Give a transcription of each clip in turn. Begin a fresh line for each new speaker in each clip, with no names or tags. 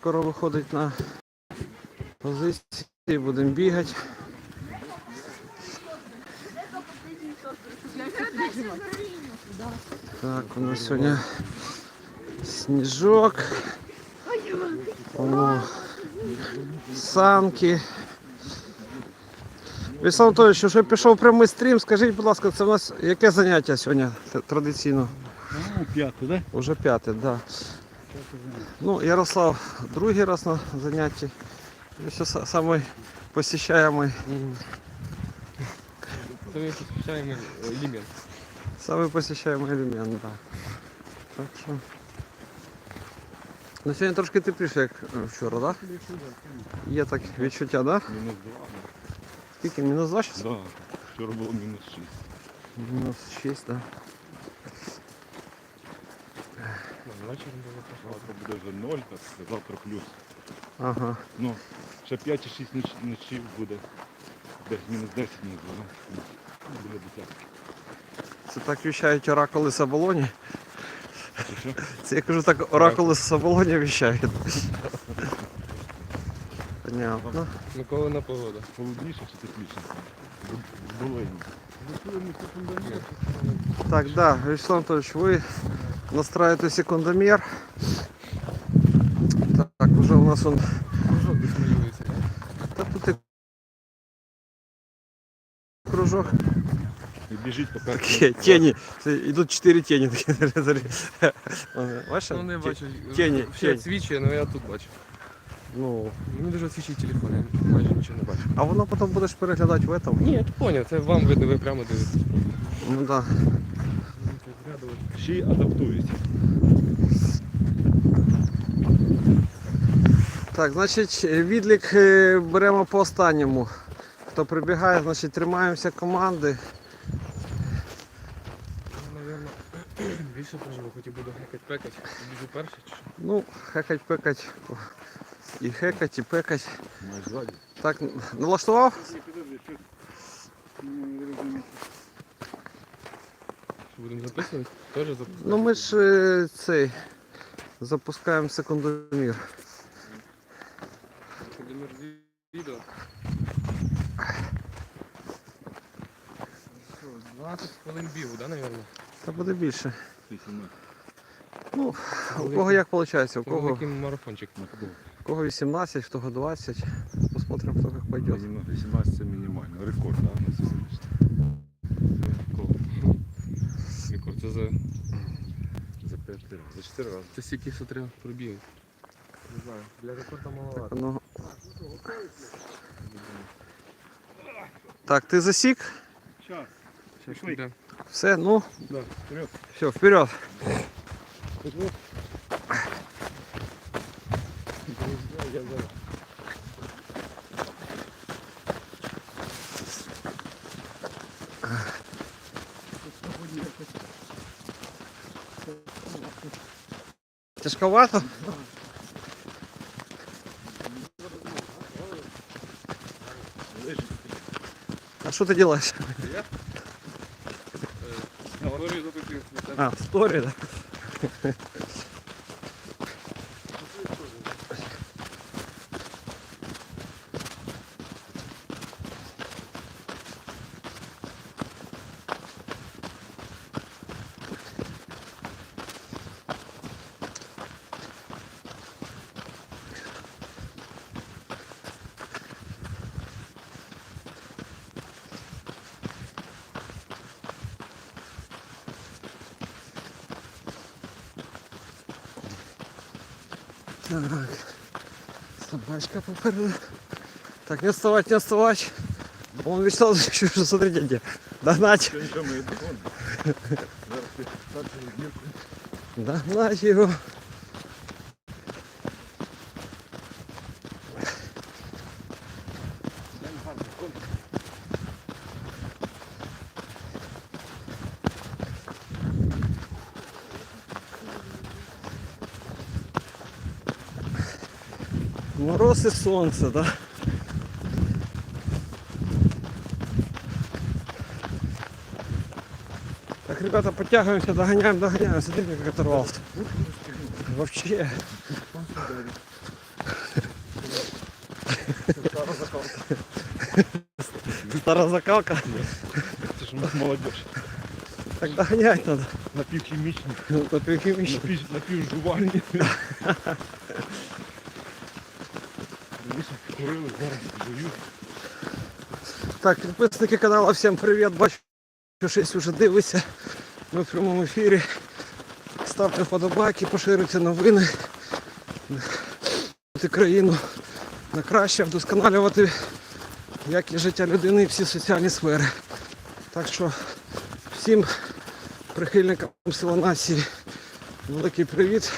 Скоро виходить на позиції, будемо бігати. Так, у нас сьогодні сніжок. Воно санки. Вячеслав Анатолійович, вже пішов прямий стрім. Скажіть, будь ласка, це у нас яке заняття сьогодні традиційно?
Ну, п'ятий, да?
Уже п'яте, так. Да. Ну, Ярослав другий раз на занятті. І ще са- самий посещаемый,
Це ми посвящаємо елемент.
самый посещаемый елемент, да. Так що. Ну сьогодні трошки тепліше, як е, вчора, так? Да? Є так відчуття, так? Да?
Мінус два.
Скільки? Мінус 2 зараз?
Да. Вчора було мінус шість.
Мінус 6, так.
Вечором було пішло.
Завтра буде вже ноль, так, завтра плюс.
Ага.
Ну, ще 5 чи 6 ноч, ночів буде. Десь мінус 10 мінус 2. Ну, Буде десятки.
Це так віщають оракули Саболоні.
Чи що?
Це я кажу так, оракули Саболоні віщають. Понятно.
Миколина погода.
Холодніше чи тепліше? В долині.
Так, да, Вячеслав Анатольевич, вы настраиваете секундомер. Так, уже у нас он...
Кружок десь малюється.
Да тут и кружок.
І біжить по
Такие
першому.
тени. Идут четыре тени. такие. Ваша?
Ну не
Те-
бачу.
тіні,
Ще
тіні.
свічує, але я тут бачу.
Ну,
Мені дуже свічить телефон, я майже нічого не бачу.
а воно потом будеш переглядати в этом?
Ні, я поняв, це вам видно, ви прямо дивитесь.
Ну да.
Ще й адаптується.
Так, значить, відлік е, беремо по останньому. Хто прибігає, значить тримаємося команди.
Більше проживу, хоч і буду гекать пекать. Біжу перший чи що?
Ну, хекать, пекать. І хекать, і пекать. Так, налаштував?
Що будемо записувати? Теж записувати?
Ну ми ж е, цей запускаємо секундомір.
Володимир, відео. Що, 20 хвилин бігу, да, навірно?
Та буде більше. Ну, у кого як виходить, у кого,
Великий марафончик.
На кого?
у кого 18, у кого 20. Посмотрим, хто як пойде.
18 це мінімально. Рекорд, да, на сьогоднішній.
Рекорд, це за...
За 5 разів. За 4 рази.
Це стільки що треба пробігати. Не знаю, для рекорда маловато.
Ну. Так, ти засік?
Час.
Щас
Пішли.
йде.
Все, ну,
Да, вперед.
все, вперед. Тяжковато? А что ты делаешь?
Говорю, запитую.
А, в сторе, да? Так, собачка попереду. Так, не отставать, не отставать. Он мечтал, что смотрите где. Догнать, догнать его. Мороз и солнце, да? Так, ребята, подтягиваемся, догоняем, догоняем. Смотрите, как оторвался. Вообще. Стара закалка.
Це ж у нас молодіж.
Так доганять треба.
Напівхімічні,
Напівхімічні.
напів, напівжувальні. Раніше Курили, зараз жують.
Так, підписники каналу, всім привіт. Бачу, що щось вже дивиться. Ми в прямому ефірі. Ставте вподобайки, поширюйте новини. Країну на краще, вдосконалювати якість життя людини і всі соціальні сфери. Так що всім прихильникам села нації великий привіт.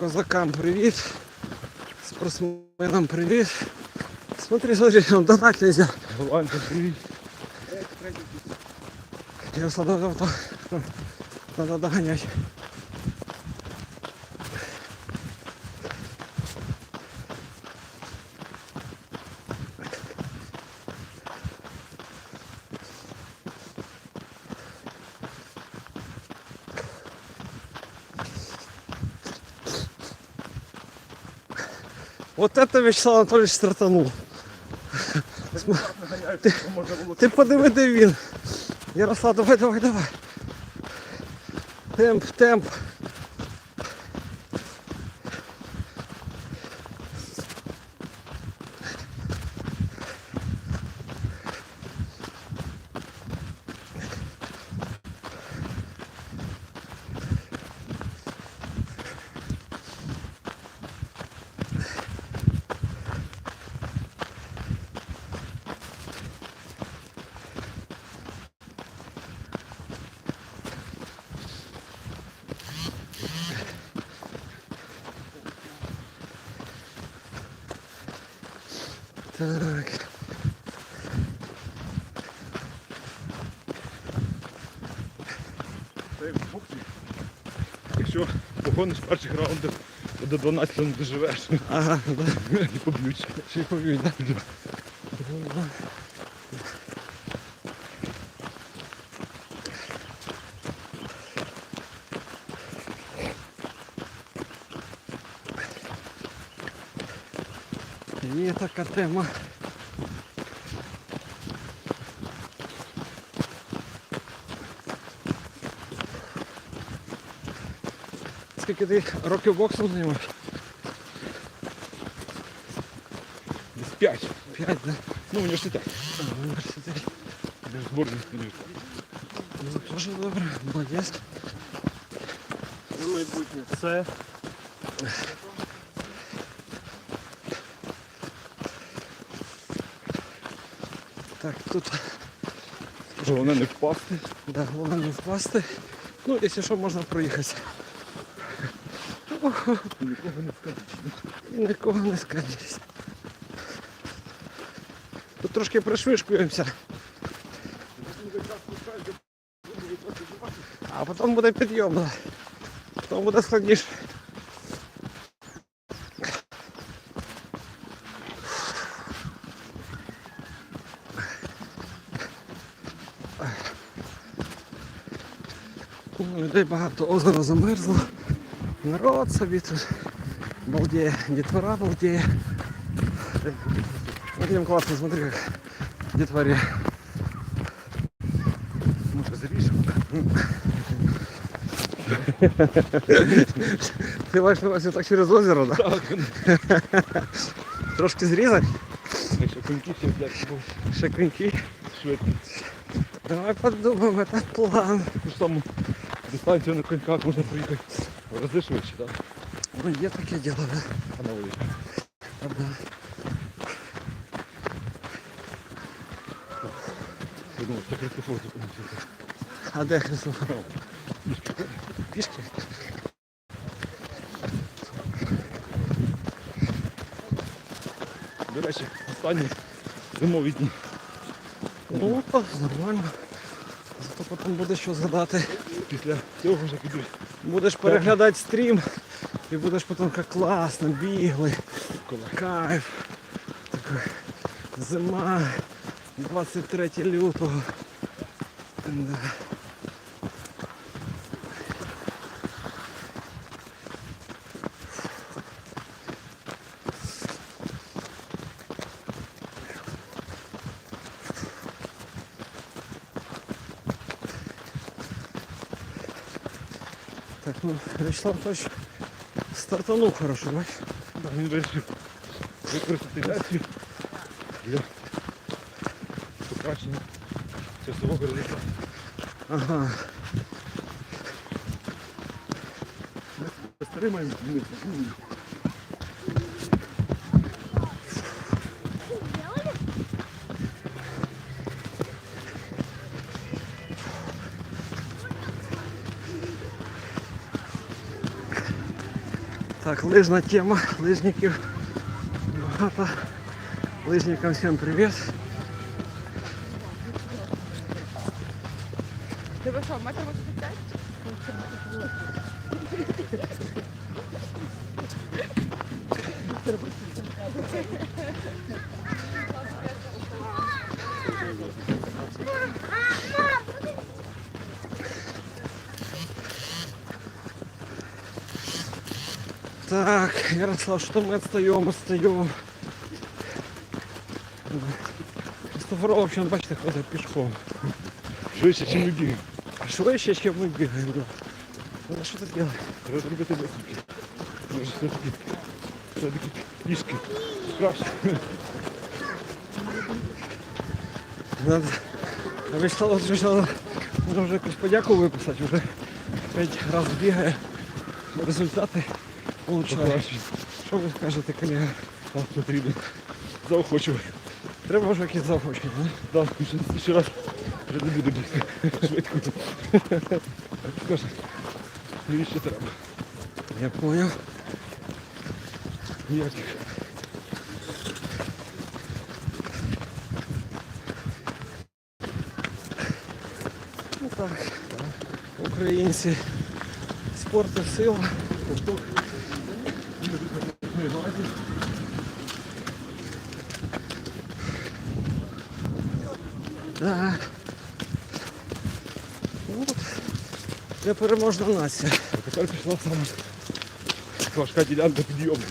Козакам привіт. Спортсменам привіт. Смотри, смотри, он донать нельзя.
Голландцям привіт.
Давай, давай. Надо догонять. Вот это Вячеслав Анатольевич стартанул. Ти, ти подиви, де він. Ярослав, давай, давай, давай. Темп, темп. Так.
Це як в боксі. Якщо погониш в перших раундах, то до 12 не доживеш.
Ага, да.
Не поб'ють.
Ще й поб'ють, да? Є така тема. Скільки ти років боксом займаєш?
Десь 5.
П'ять, да?
Ну, університет.
А.
Де зборні спинив.
Ну, дуже добре, молодець.
На майбутнє. Це
Так, тут
Головне не впасти.
да, головне не впасти. Ну, якщо що, можна проїхати.
Нікого не вкажеш.
І нікого не скажеш. Тут трошки пришвишкуємося. А потім буде підйом. Да. Потім буде складніше. Людей багато, озеро замерзло. Народ собі тут балдеє, детвора балдеє. Блин, классно, смотри, как детворе.
Може заріжемо?
Ти бачиш, ось так через озеро, да?
Так.
Трошки зрізати,
Якщо коньки всі блядь, був
ще коньки.
швидко.
Давай подумаємо, це план.
Ту ж саму дистанцію на коньках можна проїхати в Рази швидше, так?
Ну, є таке діло, да?
А на воді.
Правда.
Я думав, це Христофор зупинився.
А де Христос? Пішки?
До речі, останні зимові дні.
Ну, нормально. Зато потім буде що згадати.
Після цього вже підуть.
Будеш переглядати стрім і будеш потім як класно, бігли. Кайф. Така зима. 23 лютого. Да. Ну, Вячеслав Анатольевич стартанув хорошо?
Да, Він вирішив використати лекцію для покращення часового результату.
Ага.
Ми змінити.
Так, лижна тема, лижників багато. Лижникам всім привіт.
Тебе що, метр 85?
Так, Ярослав, что мы отстаем, отстаем. Христофоров, в общем, бачите, ходить пішком.
Швидше, чим ми бігаємо.
Швидше, ніж ми бігаємо. да. Ну, що ти робиш?
Треба зробити висновки. Може, все-таки, все-таки пішки. Краще.
Надо. А Вячеслав Вячеслав, може вже якусь подяку виписати, вже п'ять разів бігає, результати получає. Що ви скажете, колега?
Так, потрібно. Заохочувати.
Треба вже якісь заохочення, не?
Так, ще, ще раз не буду бігти швидко. Скажи, навіщо треба?
Я понял.
Ніяких.
Ну так, українці. Спорт і сила. Да. Ну, от, непереможна нація.
А тепер пішла сама важка ділянка підйому.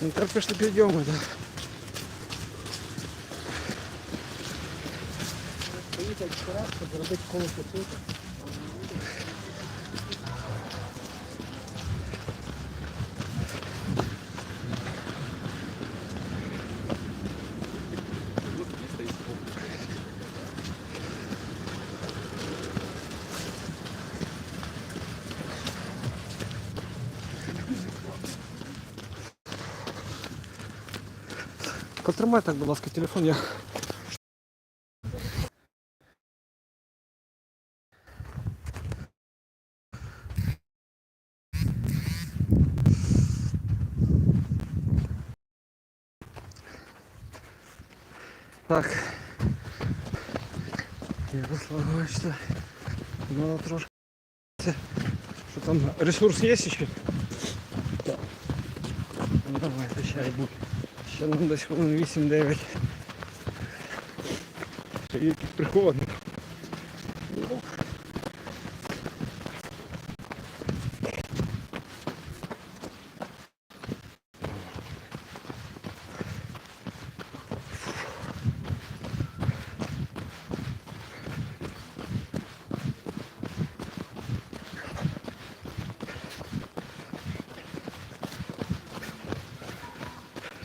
Ну, тепер пішли підйоми, так. Потримай так, будь ласка, телефон, я Так. Ярослав, бачите, ну трошки. Це, Що там, ресурс є ще? Так. Ну давайте ще будь. Ще десь хвилин 8-9.
Ще є якісь приховані.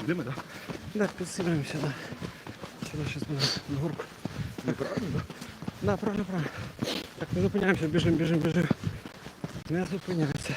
Сюди ми, так?
Да, да. Сюда сейчас надо на горку.
Неправильно, да?
Да, правильно, правильно. Так, не зупиняємося, біжимо, біжимо, біжимо. Не зупиняємося.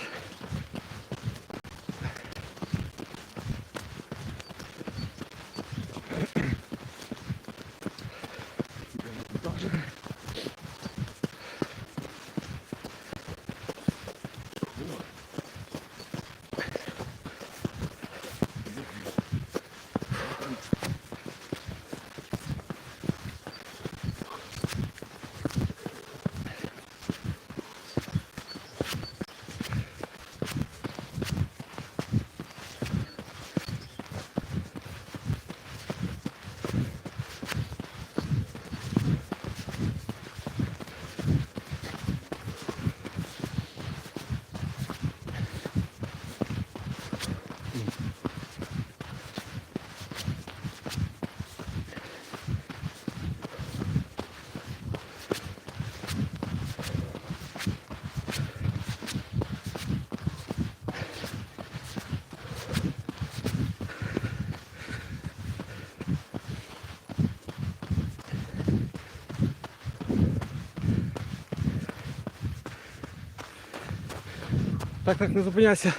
Так, так, не зупиняйся.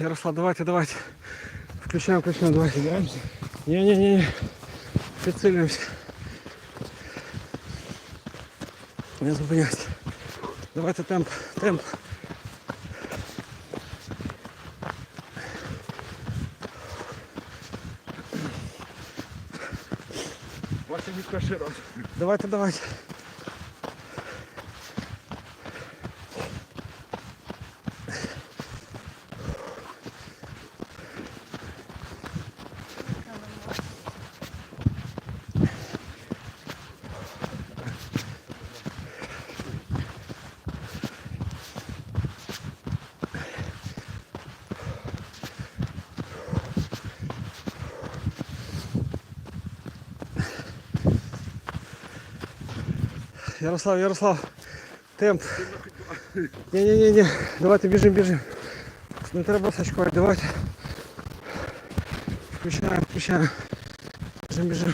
Ярослав, давайте, давайте. Включаем, включаем, давайте. Не-не-не. Прицелимся. Не зупиняйся. Давайте темп, темп.
Вася не раз.
Давайте, давайте. Ярослав, Ярослав, темп. Ні-ні-ні, давайте біжимо, біжимо. Не треба сачкувати, давайте. Включаємо, включаємо. Біжимо, біжимо.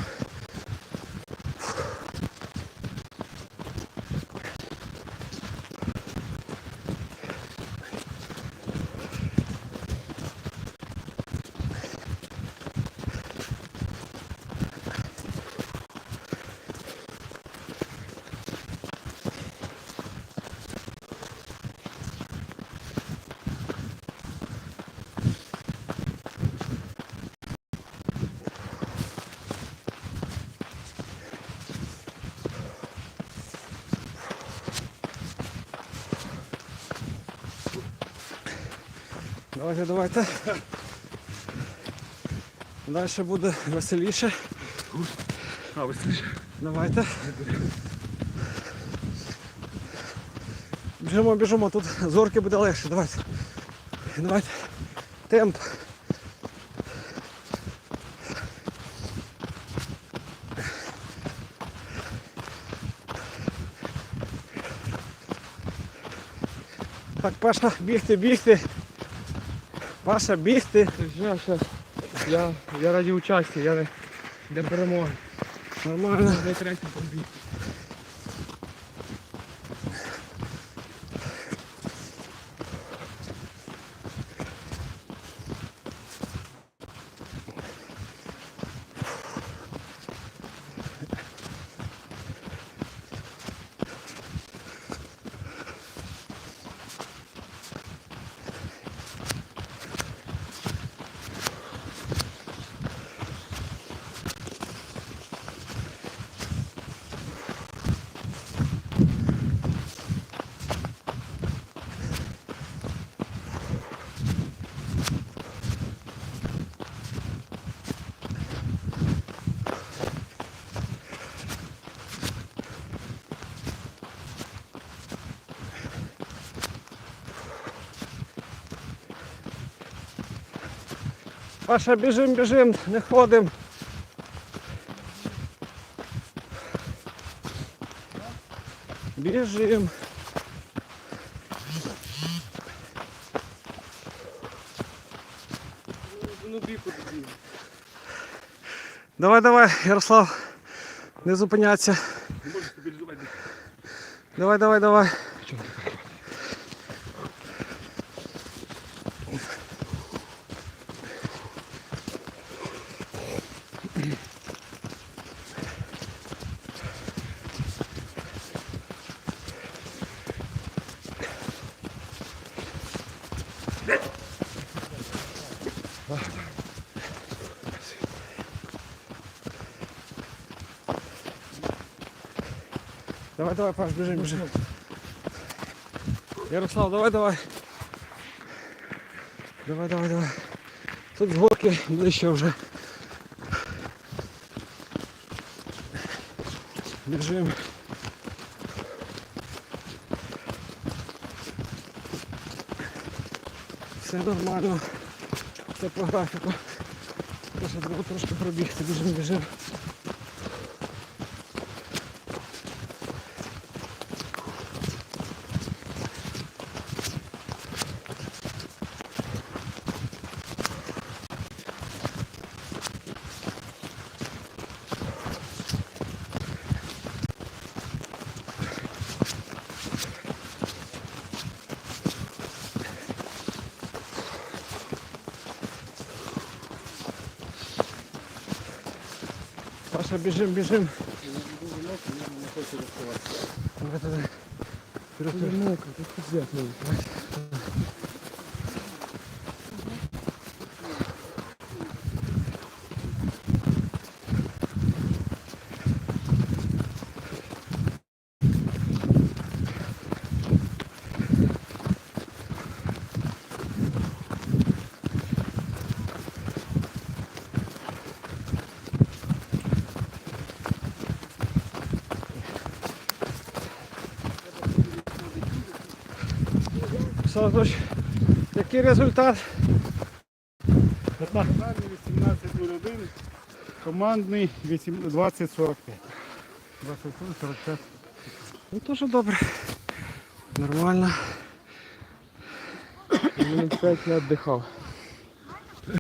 Давайте, давайте. Далі буде веселіше.
А, слышите?
Давайте. Біжимо, біжимо, тут зорки буде легше. Давайте. Давайте. Темп. Так, Паша, бігти, бігти. Паша, бігти.
Сейчас. Я, я раді участі, я не для перемоги.
Нормально.
Не третій
Паша, біжим, біжим, не ходим. Біжим. Давай, давай, Ярослав. Не
можеш.
Давай, давай, давай. Давай, давай, Паш, бежим, бежим. Ярослав, давай, давай. Давай, давай, давай. Тут з горки ближче вже. Біжим. Все нормально. Все по графіку. Треба треба трошки пробігти, біжим, біжим. Саша, біжим, біжим. Давай туди. Вперед. Садоч, який результат?
Командний 18.01, командний 8 20.45. 20.45.
Ну дуже добре. Нормально.
Він 5 не віддихав.